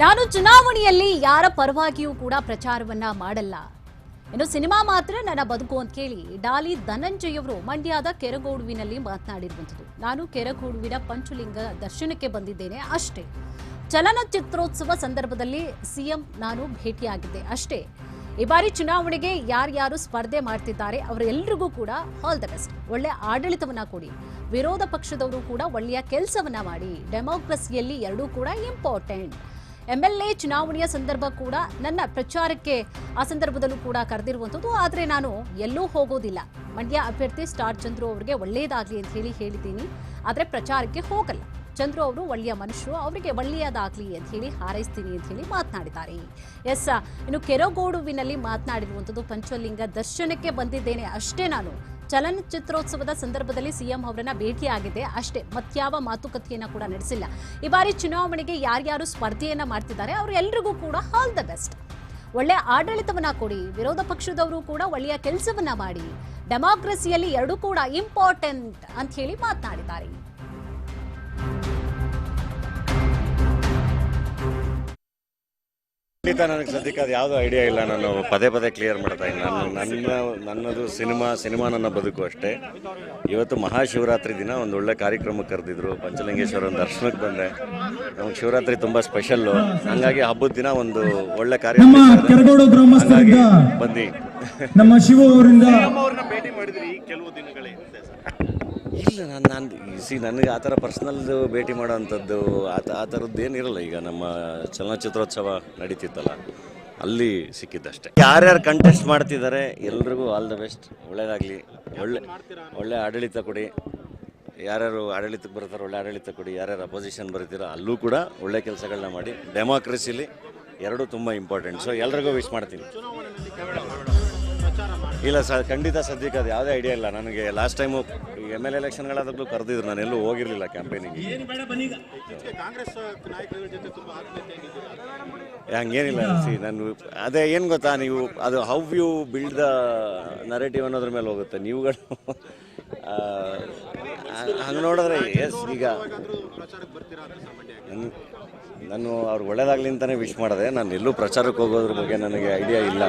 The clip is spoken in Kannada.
ನಾನು ಚುನಾವಣೆಯಲ್ಲಿ ಯಾರ ಪರವಾಗಿಯೂ ಕೂಡ ಪ್ರಚಾರವನ್ನ ಮಾಡಲ್ಲ. ಇನ್ನು ಸಿನಿಮಾ ಮಾತ್ರ ನನ್ನ ಬದುಕು ಅಂತ ಕೇಳಿ ಡಾಲಿ ಧನಂಜಯ್ ಅವರು ಮಂಡ್ಯದ ಕೆರಗೋಡುವಿನಲ್ಲಿ ಮಾತನಾಡಿರುವಂಥದ್ದು. ನಾನು ಕೆರಗೋಡುವಿನ ಪಂಚುಲಿಂಗ ದರ್ಶನಕ್ಕೆ ಬಂದಿದ್ದೇನೆ ಅಷ್ಟೇ. ಚಲನಚಿತ್ರೋತ್ಸವ ಸಂದರ್ಭದಲ್ಲಿ ಸಿಎಂ ನಾನು ಭೇಟಿಯಾಗಿದ್ದೆ ಅಷ್ಟೇ. ಈ ಬಾರಿ ಚುನಾವಣೆಗೆ ಯಾರ್ಯಾರು ಸ್ಪರ್ಧೆ ಮಾಡ್ತಿದ್ದಾರೆ ಅವರೆಲ್ಲರಿಗೂ ಕೂಡ ಆಲ್ ದ ಬೆಸ್ಟ್ ಒಳ್ಳೆ ಆಡಳಿತವನ್ನ ಕೊಡಿ. ವಿರೋಧ ಪಕ್ಷದವರು ಕೂಡ ಒಳ್ಳೆಯ ಕೆಲಸವನ್ನ ಮಾಡಿ. ಡೆಮೋಕ್ರಸಿಯಲ್ಲಿ ಎರಡೂ ಕೂಡ ಇಂಪಾರ್ಟೆಂಟ್ ಎಂಎಲ್ಎ ಚುನಾವಣೆಯ ಸಂದರ್ಭ ಕೂಡ ನನ್ನ ಪ್ರಚಾರಕ್ಕೆ ಆ ಸಂದರ್ಭದಲ್ಲೂ ಕೂಡ ಕರೆದಿರುವಂಥದ್ದು. ಆದರೆ ನಾನು ಎಲ್ಲೂ ಹೋಗೋದಿಲ್ಲ. ಮಂಡ್ಯ ಅಭ್ಯರ್ಥಿ ಸ್ಟಾರ್ ಚಂದ್ರು ಅವರಿಗೆ ಒಳ್ಳೆಯದಾಗಲಿ ಅಂತ ಹೇಳಿ ಹೇಳಿದ್ದೀನಿ. ಆದರೆ ಪ್ರಚಾರಕ್ಕೆ ಹೋಗಲ್ಲ. ಚಂದ್ರು ಅವರು ಒಳ್ಳೆಯ ಮನುಷ್ಯರು, ಅವರಿಗೆ ಒಳ್ಳೆಯದಾಗಲಿ ಅಂತ ಹೇಳಿ ಹಾರೈಸ್ತೀನಿ ಅಂತ ಹೇಳಿ ಮಾತನಾಡಿದ್ದಾರೆ. ಎಸ್, ಇನ್ನು ಕೆರಗೋಡುವಿನಲ್ಲಿ ಮಾತನಾಡಿರುವಂಥದ್ದು ಪಂಚಲಿಂಗ ದರ್ಶನಕ್ಕೆ ಬಂದಿದ್ದೇನೆ ಅಷ್ಟೇ ನಾನು. ಚಲನಚಿತ್ರೋತ್ಸವದ ಸಂದರ್ಭದಲ್ಲಿ ಸಿಎಂ ಅವರನ್ನ ಭೇಟಿಯಾಗಿದೆ. ಅಷ್ಟೇ ಮತ್ಯಾವ ಮಾತುಕತೆಯನ್ನ ಕೂಡ ನಡೆಸಿಲ್ಲ. ಈ ಬಾರಿ ಚುನಾವಣೆಗೆ ಯಾರ್ಯಾರು ಸ್ಪರ್ಧೆಯನ್ನ ಮಾಡ್ತಿದ್ದಾರೆ ಅವರೆಲ್ಲರಿಗೂ ಕೂಡ ಆಲ್ ದ ಬೆಸ್ಟ್ ಒಳ್ಳೆ ಆಡಳಿತವನ್ನ ಕೊಡಿ, ವಿರೋಧ ಪಕ್ಷದವರು ಕೂಡ ಒಳ್ಳೆಯ ಕೆಲಸವನ್ನ ಮಾಡಿ, ಡೆಮಾಕ್ರಸಿಯಲ್ಲಿ ಎರಡೂ ಕೂಡ ಇಂಪಾರ್ಟೆಂಟ್ ಅಂತ ಹೇಳಿ ಮಾತನಾಡಿದ್ದಾರೆ. ಖಂಡಿತ ನನಗೆ ಸದ್ಯಕ್ಕೆ ಅದು ಯಾವುದೂ ಐಡಿಯಾ ಇಲ್ಲ. ನಾನು ಪದೇ ಪದೇ ಕ್ಲಿಯರ್ ಮಾಡ್ತಾ ಇದ್ದೀನಿ. ನಾನು ನನ್ನ ನನ್ನದು ಸಿನಿಮಾ ಸಿನಿಮಾ ನನ್ನ ಬದುಕು ಅಷ್ಟೇ. ಇವತ್ತು ಮಹಾಶಿವರಾತ್ರಿ ದಿನ ಒಂದು ಒಳ್ಳೆ ಕಾರ್ಯಕ್ರಮ ಕರೆದಿದ್ರು. ಪಂಚಲಿಂಗೇಶ್ವರನ ದರ್ಶನಕ್ಕೆ ಬಂದೆ. ನಮಗೆ ಶಿವರಾತ್ರಿ ತುಂಬ ಸ್ಪೆಷಲ್ಲು ಹಂಗಾಗಿ ಹಬ್ಬದ ದಿನ ಒಂದು ಒಳ್ಳೆ ನಮ್ಮ ಕಾರ್ಯಕ್ರಮ ಅವರಿಂದ ಭೇಟಿ ಮಾಡಿದ್ರಿ ನಮ್ಮ ಶಿವ ಅವರಿಂದ ಇಲ್ಲ, ನಾನು ನಾನು ಸಿ ನನಗೆ ಆ ಥರ ಪರ್ಸ್ನಲ್ದು ಭೇಟಿ ಮಾಡೋವಂಥದ್ದು ಆ ಆ ಥರದ್ದು ಏನಿರಲ್ಲ ಈಗ ನಮ್ಮ ಚಲನಚಿತ್ರೋತ್ಸವ ನಡೀತಿತ್ತಲ್ಲ, ಅಲ್ಲಿ ಸಿಕ್ಕಿದ್ದಷ್ಟೇ. ಯಾರ್ಯಾರು ಕಂಟೆಸ್ಟ್ ಮಾಡ್ತಿದ್ದಾರೆ, ಎಲ್ರಿಗೂ ಆಲ್ ದ ಬೆಸ್ಟ್ ಒಳ್ಳೇದಾಗಲಿ. ಒಳ್ಳೆ ಒಳ್ಳೆ ಆಡಳಿತ ಕೊಡಿ. ಯಾರ್ಯಾರು ಆಡಳಿತಕ್ಕೆ ಬರ್ತಾರೋ, ಒಳ್ಳೆ ಆಡಳಿತ ಕೊಡಿ. ಯಾರ್ಯಾರು ಅಪೋಸಿಷನ್ ಬರ್ತೀರೋ, ಅಲ್ಲೂ ಕೂಡ ಒಳ್ಳೆ ಕೆಲಸಗಳನ್ನ ಮಾಡಿ. ಡೆಮಾಕ್ರಸಿಲಿ ಎರಡೂ ತುಂಬ ಇಂಪಾರ್ಟೆಂಟ್ ಸೊ ಎಲ್ರಿಗೂ ವಿಶ್ ಮಾಡ್ತೀನಿ. ಇಲ್ಲ ಸರ್ ಖಂಡಿತ ಸದ್ಯಕ್ಕೆ ಅದು ಯಾವುದೇ ಐಡಿಯಾ ಇಲ್ಲ. ನನಗೆ ಲಾಸ್ಟ್ ಟೈಮು ಎಂ ಎಲ್ ಎಲೆಕ್ಷನ್ಗಳಾದಾಗಲೂ ಕರೆದಿದ್ರು. ನಾನು ಎಲ್ಲೂ ಹೋಗಿರಲಿಲ್ಲ ಕ್ಯಾಂಪೇನಿಗೆ ಹಂಗೇನಿಲ್ಲ. ಸಿ ನಾನು ಅದೇ ಏನು ಗೊತ್ತಾ ನೀವು ಅದು how you build the narrative ಅನ್ನೋದ್ರ ಮೇಲೆ ಹೋಗುತ್ತೆ. ನೀವುಗಳು ಹಂಗೆ ನೋಡಿದ್ರೆ ಎಸ್ ಈಗ ನಾನು ಅವ್ರಿಗೆ ಒಳ್ಳೇದಾಗ್ಲಿ ಅಂತಲೇ ವಿಶ್ ಮಾಡಿದೆ. ನಾನು ಎಲ್ಲೂ ಪ್ರಚಾರಕ್ಕೆ ಹೋಗೋದ್ರ ಬಗ್ಗೆ ನನಗೆ ಐಡಿಯಾ ಇಲ್ಲ.